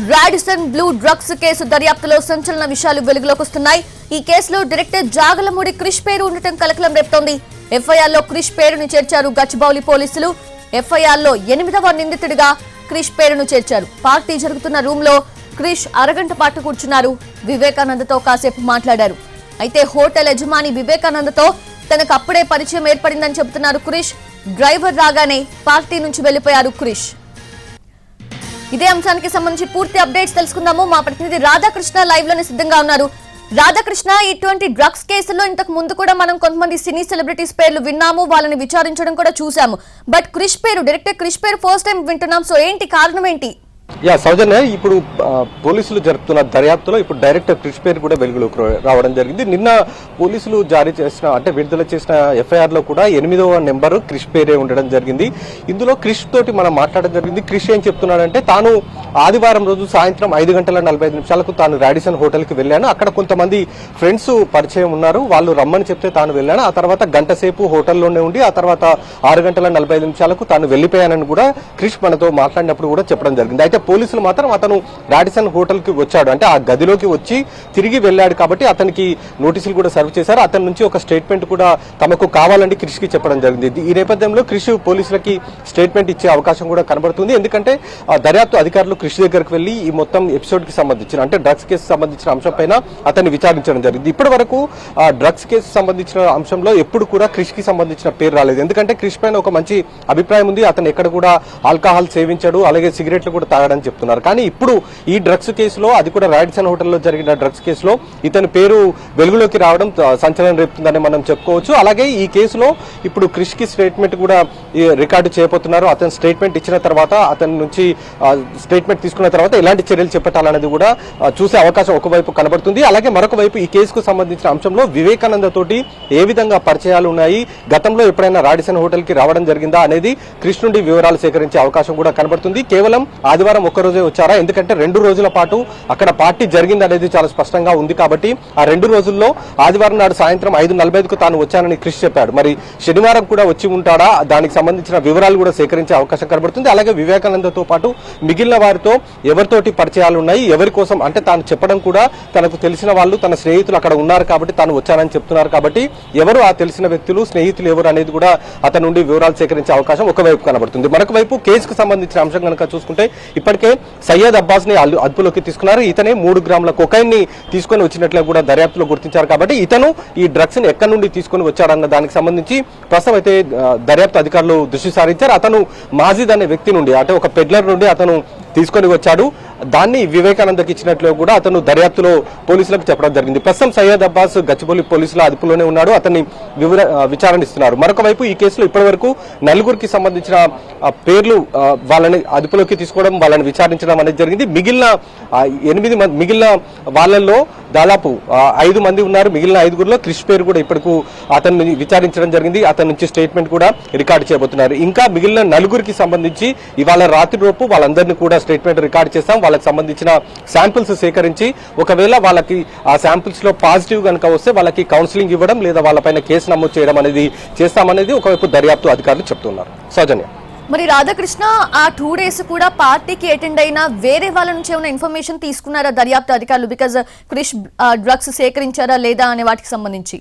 Radisson Blu drugs case దర్యాప్తులో సంచలన విషయాలు వెలుగులోకి వస్తున్నాయి ఈ కేసులో డైరెక్టర్ జాగలమూడి క్రిష్ పేరు ఉండటం కలకలం రేపుతోంది. ఎఫ్ఐఆర్లో క్రిష్ పేరును చేర్చారు గచ్చిబౌలి పోలీసులు. ఎఫ్ఐఆర్లో ఎనిమిదవ నిందితుడిగా క్రిష్ పేరును చేర్చారు. పార్టీ జరుగుతున్న రూమ్లో క్రిష్ అరగంట పాటు కూర్చున్నారు. వివేకానందతో కాసేపు మాట్లాడారు. అయితే హోటల్ యజమాని వివేకానందతో తనకు అప్పుడే పరిచయం ఏర్పడిందని చెబుతున్నారు క్రిష్. డ్రైవర్ రాగానే పార్టీ నుంచి వెళ్ళిపోయారు క్రిష్. ఇదే అంశానికి సంబంధించి పూర్తి అప్డేట్స్ తెలుసుకుందాము. మా ప్రతినిధి రాధాకృష్ణ లైవ్లోనే సిద్ధంగా ఉన్నారు. రాధాకృష్ణ ఇటువంటి డ్రగ్స్ కేసుల్లో ఇంతకు ముందు కూడా మనం కొంతమంది సినీ సెలబ్రిటీస్ పేర్లు విన్నాము వాళ్ళని విచారించడం కూడా చూసాము బట్ క్రిష్ పేరు డైరెక్టర్ క్రిష్ పేరు ఫస్ట్ టైం వింటున్నాం. సో ఏంటి కారణం ఏంటి? యా సౌజన్య ఇప్పుడు పోలీసులు జరుపుతున్న దర్యాప్తులో ఇప్పుడు డైరెక్టర్ క్రిష్ పేరు కూడా వెలుగులోకి రావడం జరిగింది. నిన్న పోలీసులు జారీ చేసిన అంటే విడుదల చేసిన ఎఫ్ఐఆర్లో కూడా ఎనిమిదవ నెంబర్ క్రిష్ పేరే ఉండడం జరిగింది. ఇందులో క్రిష్ తోటి మనం మాట్లాడడం జరిగింది. క్రిష్ ఏం చెప్తున్నాడంటే తాను ఆదివారం రోజు సాయంత్రం ఐదు గంటల నలభై ఐదు నిమిషాలకు తాను రాడిసన్ హోటల్కి వెళ్ళాను. అక్కడ కొంతమంది ఫ్రెండ్స్ పరిచయం ఉన్నారు. వాళ్ళు రమ్మని చెప్తే తాను వెళ్ళాను. ఆ తర్వాత గంట సేపు హోటల్లోనే ఉండి ఆ తర్వాత ఆరు గంటల నలభై ఐదు నిమిషాలకు తాను వెళ్ళిపోయానని కూడా క్రిష్ మనతో మాట్లాడినప్పుడు కూడా చెప్పడం జరిగింది. అయితే పోలీసులు మాత్రం అతను రాడిసన్ హోటల్కి వచ్చాడు. అంటే ఆ గదిలోకి వచ్చి తిరిగి వెళ్ళాడు కాబట్టి అతనికి నోటీసులు కూడా సర్వ్ చేశారు. అతని నుంచి ఒక స్టేట్మెంట్ కూడా తమకు కావాలని క్రిష్కి చెప్పడం జరిగింది. ఈ నేపథ్యంలో క్రిష్ పోలీసులకి స్టేట్మెంట్ ఇచ్చే అవకాశం కూడా కనబడుతుంది. ఎందుకంటే ఆ దర్యాప్తు అధికారులు క్రిష్ దగ్గరకు వెళ్ళి ఈ మొత్తం ఎపిసోడ్కి సంబంధించిన అంటే డ్రగ్స్ కేసు సంబంధించిన అంశంపైన అతన్ని విచారించడం జరిగింది. ఇప్పటి వరకు ఆ డ్రగ్స్ కేసు సంబంధించిన అంశంలో ఎప్పుడు కూడా క్రిష్కి సంబంధించిన పేరు రాలేదు. ఎందుకంటే క్రిష్ పైన ఒక మంచి అభిప్రాయం ఉంది. అతను ఎక్కడ కూడా ఆల్కహాల్ సేవించాడు. అలాగే సిగరెట్లు కూడా తాగడం. తాగడని చెప్తున్నారు. కానీ ఇప్పుడు ఈ డ్రగ్స్ కేసులో అది కూడా రాడిసన్ హోటల్లో జరిగిన డ్రగ్స్ కేసులో ఇతని పేరు వెలుగులోకి రావడం సంచలనం రేపుతుందని మనం చెప్పుకోవచ్చు. అలాగే ఈ కేసులో ఇప్పుడు క్రిష్కి స్టేట్మెంట్ కూడా రికార్డు చేయబోతున్నారు. అతను స్టేట్మెంట్ ఇచ్చిన తర్వాత అతని నుంచి స్టేట్మెంట్ తీసుకున్న తర్వాత ఎలాంటి చర్యలు చేపట్టాలనేది కూడా చూసే అవకాశం ఒకవైపు కనబడుతుంది. అలాగే మరొక వైపు ఈ కేసుకు సంబంధించిన అంశంలో వివేకానంద తోటి ఏ విధంగా పరిచయాలు ఉన్నాయి గతంలో ఎప్పుడైనా రాడిసన్ హోటల్కి రావడం జరిగిందా అనేది కృష్ణుడి నుండి వివరాలు సేకరించే అవకాశం కూడా కనబడుతుంది. కేవలం ఆదివారం ఒక్క రోజే వచ్చారా? ఎందుకంటే రెండు రోజుల పాటు అక్కడ పార్టీ జరిగింది అనేది చాలా స్పష్టంగా ఉంది కాబట్టి ఆ రెండు రోజుల్లో ఆదివారం నాడు సాయంత్రం ఐదు నలభై ఐదుకు తాను వచ్చానని క్రిష్ చెప్పాడు. మరి శనివారం కూడా వచ్చి ఉంటాడా? దానికి సంబంధించిన వివరాలు కూడా సేకరించే అవకాశం కనబడుతుంది. అలాగే వివేకానందతో పాటు మిగిలిన వారితో ఎవరితోటి పరిచయాలు ఉన్నాయి? ఎవరి కోసం? అంటే తాను చెప్పడం కూడా తనకు తెలిసిన వాళ్ళు తన స్నేహితులు అక్కడ ఉన్నారు కాబట్టి తాను వచ్చానని చెప్తున్నారు కాబట్టి ఎవరు ఆ తెలిసిన వ్యక్తులు స్నేహితులు ఎవరు అనేది కూడా అతని నుండి వివరాలు సేకరించే అవకాశం ఒకవైపు కనబడుతుంది. మరొక వైపు కేసుకు సంబంధించిన అంశం కనుక చూసుకుంటే ఇప్పటికే సయ్యద్ అబ్బాస్ని అదుపులోకి తీసుకున్నారు. ఇతనే మూడు గ్రాముల కొకైన్ని తీసుకొని వచ్చినట్లు కూడా దర్యాప్తులో గుర్తించారు కాబట్టి ఇతను ఈ డ్రగ్స్ని ఎక్కడి నుండి తీసుకొని వచ్చాడన్న దానికి సంబంధించి ప్రస్తుతం అయితే దర్యాప్తు అధికారులు దృష్టి సారించారు. అతను మాజిద్ అనే వ్యక్తి నుండి అంటే ఒక పెడ్లర్ నుండి అతను తీసుకొని వచ్చాడు. దాన్ని వివేకానందకి ఇచ్చినట్లు కూడా అతను దర్యాప్తులో పోలీసులకు చెప్పడం జరిగింది. ప్రస్తుతం సయ్యద్ అబ్బాస్ గచ్చిబౌలి పోలీసుల అదుపులోనే ఉన్నాడు. అతన్ని వివర విచారణ విచారణిస్తున్నారు మరొక వైపు ఈ కేసులో ఇప్పటివరకు నలుగురికి సంబంధించిన పేర్లు వాళ్ళని అదుపులోకి తీసుకోవడం వాళ్ళని విచారించడం అనేది జరిగింది. మిగిలిన ఎనిమిది మంది మిగిలిన వాళ్ళల్లో దాదాపు ఐదు మంది ఉన్నారు. మిగిలిన ఐదుగురులో క్రిష్ పేరు కూడా ఇప్పటికు అతన్ని విచారించడం జరిగింది. అతని నుంచి స్టేట్మెంట్ కూడా రికార్డ్ చేయబోతున్నారు. ఇంకా మిగిలిన నలుగురికి సంబంధించి ఇవాళ రాత్రి లోపు వాళ్ళందరినీ కూడా స్టేట్మెంట్ రికార్డ్ చేస్తాం. వాళ్ళకి సంబంధించిన శాంపిల్స్ సేకరించి ఒకవేళ వాళ్ళకి ఆ శాంపిల్స్లో పాజిటివ్ కనుక వస్తే వాళ్ళకి కౌన్సిలింగ్ ఇవ్వడం లేదా వాళ్ళపైన కేసు నమోదు చేయడం అనేది చేస్తామనేది ఒకవైపు దర్యాప్తు అధికారులు చెప్తున్నారు. సౌజన్య. మరి రాధాకృష్ణ ఆ టూ డేస్ కూడా పార్టీకి అటెండ్ అయిన వేరే వాళ్ళ నుంచి ఏమైనా ఇన్ఫర్మేషన్ తీసుకున్నారా దర్యాప్తు అధికారులు? బికాజ్ క్రిష్ డ్రగ్స్ సేకరించారా లేదా అనే వాటికి సంబంధించి.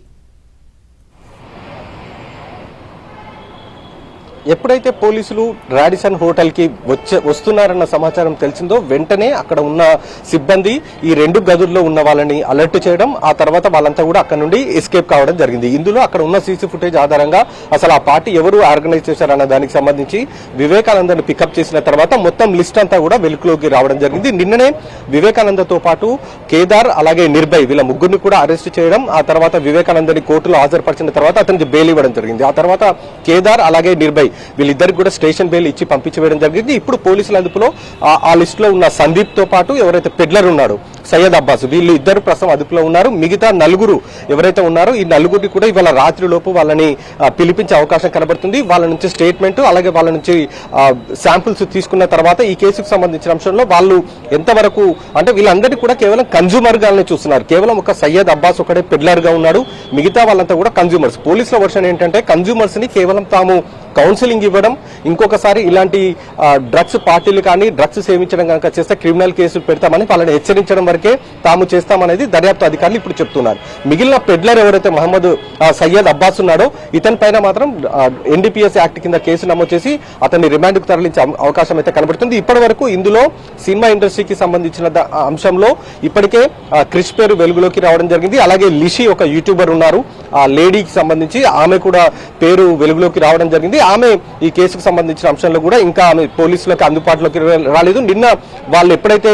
ఎప్పుడైతే పోలీసులు రాడిసన్ హోటల్కి వచ్చే వస్తున్నారన్న సమాచారం తెలిసిందో వెంటనే అక్కడ ఉన్న సిబ్బంది ఈ రెండు గదుల్లో ఉన్న వాళ్ళని అలర్ట్ చేయడం ఆ తర్వాత వాళ్ళంతా కూడా అక్కడ నుండి ఎస్కేప్ కావడం జరిగింది. ఇందులో అక్కడ ఉన్న సీసీ ఫుటేజ్ ఆధారంగా అసలు ఆ పార్టీ ఎవరు ఆర్గనైజ్ చేశారన్న దానికి సంబంధించి వివేకానందని పికప్ చేసిన తర్వాత మొత్తం లిస్ట్ అంతా కూడా వెలుగులోకి రావడం జరిగింది. నిన్ననే వివేకానందతో పాటు కేదార్ అలాగే నిర్భయ్ వీళ్ళ ముగ్గురిని కూడా అరెస్ట్ చేయడం ఆ తర్వాత వివేకానందని కోర్టులో హాజరుపరిచిన తర్వాత అతనికి బెయిల్ ఇవ్వడం జరిగింది. ఆ తర్వాత కేదార్ అలాగే నిర్భయ్ వీళ్ళిద్దరికి కూడా స్టేషన్ బెయిల్ ఇచ్చి పంపించి వేయడం జరిగింది. ఇప్పుడు పోలీసుల అదుపులో ఆ- లిస్టులో లిస్ట్లో ఉన్న సందీప్తో పాటు ఎవరైతే పెడ్లర్ ఉన్నాడో సయ్యద్ అబ్బాస్. వీళ్ళు ఇద్దరు ప్రస్తుతం అదుపులో ఉన్నారు. మిగతా నలుగురు ఎవరైతే ఉన్నారో ఈ నలుగురిని కూడా ఇవాళ రాత్రి లోపు వాళ్ళని పిలిపించే అవకాశం కనబడుతుంది. వాళ్ళ నుంచి స్టేట్మెంట్ అలాగే వాళ్ళ నుంచి శాంపుల్స్ తీసుకున్న తర్వాత ఈ కేసుకు సంబంధించిన అంశంలో వాళ్ళు ఎంతవరకు అంటే వీళ్ళందరినీ కూడా కేవలం కన్జ్యూమర్ గానే చూస్తున్నారు. కేవలం ఒక సయ్యద్ అబ్బాస్ ఒకడే పెడ్లర్గా ఉన్నాడు. మిగతా వాళ్ళంతా కూడా కన్జ్యూమర్స్ పోలీసుల వర్షన్ ఏంటంటే కన్జ్యూమర్స్ని కేవలం తాము కౌన్సిలింగ్ ఇవ్వడం ఇంకొకసారి ఇలాంటి డ్రగ్స్ పార్టీలు కానీ డ్రగ్స్ సేవించడం కనుక చేస్తే క్రిమినల్ కేసులు పెడతామని వాళ్ళని హెచ్చరించడం వరకే తాము చేస్తామనేది దర్యాప్తు అధికారులు ఇప్పుడు చెప్తున్నారు. మిగిలిన పెడ్లర్ ఎవరైతే మహమ్మద్ సయ్యద్ అబ్బాస్ ఉన్నాడో ఇతని పైన మాత్రం ఎన్డీపీఎస్ యాక్ట్ కింద కేసు నమోదు చేసి అతన్ని రిమాండ్కు తరలించే అవకాశం అయితే కనబడుతుంది. ఇప్పటి వరకు ఇందులో సినిమా ఇండస్ట్రీకి సంబంధించిన అంశంలో ఇప్పటికే క్రిష్ పేరు వెలుగులోకి రావడం జరిగింది. అలాగే లిషి ఒక యూట్యూబర్ ఉన్నారు. ఆ లేడీకి సంబంధించి ఆమె కూడా పేరు వెలుగులోకి రావడం జరిగింది. ఆమె ఈ కేసుకు సంబంధించిన అంశంలో కూడా ఇంకా ఆమె పోలీసులకు అందుబాటులోకి రాలేదు. నిన్న వాళ్ళు ఎప్పుడైతే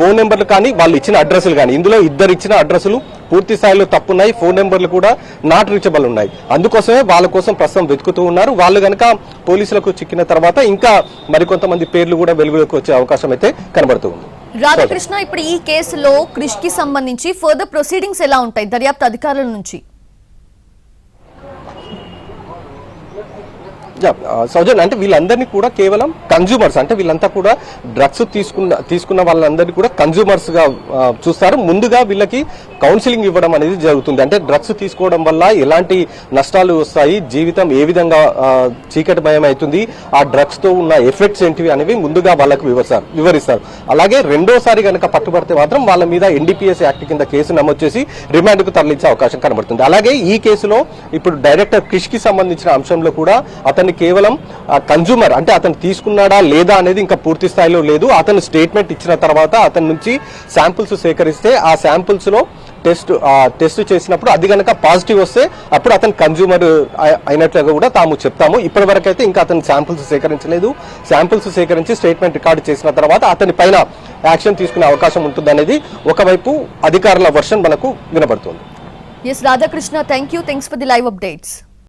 ఫోన్ నెంబర్లు కానీ వాళ్ళు ఇచ్చిన అడ్రస్లు కానీ ఇందులో ఇద్దరు ఇచ్చిన అడ్రస్లు పూర్తి స్థాయిలో తప్పున్నాయి ఫోన్ నెంబర్లు కూడా నాట్ రీచబుల్ ఉన్నాయి. అందుకోసమే వాళ్ళ కోసం ప్రస్తుతం వెతుకుతూ ఉన్నారు. వాళ్ళు గనక పోలీసులకు చిక్కిన తర్వాత ఇంకా మరికొంతమంది పేర్లు కూడా వెలుగులోకి వచ్చే అవకాశం అయితే కనబడుతూ ఉంది. రాధాకృష్ణ ఇప్పుడు ఈ కేసులో క్రిష్కి సంబంధించి ఫర్దర్ ప్రొసీడింగ్స్ ఎలా ఉంటాయి? దర్యాప్తు అధికారుల నుంచి యా, ఆ, సౌజన్ అంటే వీళ్ళందరినీ కూడా కేవలం కన్జ్యూమర్స్ అంటే వీళ్ళంతా కూడా డ్రగ్స్ తీసుకున్న తీసుకున్న వాళ్ళందరినీ కూడా కన్జ్యూమర్స్గా చూస్తారు. ముందుగా వీళ్ళకి కౌన్సిలింగ్ ఇవ్వడం అనేది జరుగుతుంది. అంటే డ్రగ్స్ తీసుకోవడం వల్ల ఎలాంటి నష్టాలు వస్తాయి? జీవితం ఏ విధంగా ఆ, చీకటిమయం అవుతుంది ఆ డ్రగ్స్తో ఉన్న ఎఫెక్ట్స్ ఏంటివి అనేవి ముందుగా వాళ్ళకు వివరిస్తారు వివరిస్తారు. అలాగే రెండోసారి కనుక పట్టుబడితే మాత్రం వాళ్ళ మీద ఎన్డీపీఎస్ యాక్ట్ కింద కేసు నమోదు చేసి రిమాండ్కు తరలించే అవకాశం కనబడుతుంది. అలాగే ఈ కేసులో ఇప్పుడు డైరెక్టర్ క్రిష్కి సంబంధించిన అంశంలో కూడా అతన్ని కేవలం కన్జ్యూమర్ అంటే అతను తీసుకున్నాడా లేదా అనేది ఇంకా పూర్తి స్థాయిలో లేదు. అతను స్టేట్మెంట్ ఇచ్చిన తర్వాత అతని నుంచి శాంపుల్స్ సేకరిస్తే ఆ శాంపుల్స్లో టెస్ట్ టెస్ట్ చేసినప్పుడు అది కనుక పాజిటివ్ వస్తే అప్పుడు అతను కన్జ్యూమర్ అయినట్లుగా కూడా తాము చెప్తాము. ఇప్పటి వరకు అయితే ఇంకా అతను శాంపుల్స్ సేకరించలేదు. శాంపుల్స్ సేకరించి స్టేట్మెంట్ రికార్డు చేసిన తర్వాత అతని పైన యాక్షన్ తీసుకునే అవకాశం ఉంటుందనేది ఒకవైపు అధికారుల వర్షన్ మనకు వినబడుతుంది. S Radhakrishna thank you thanks for the live updates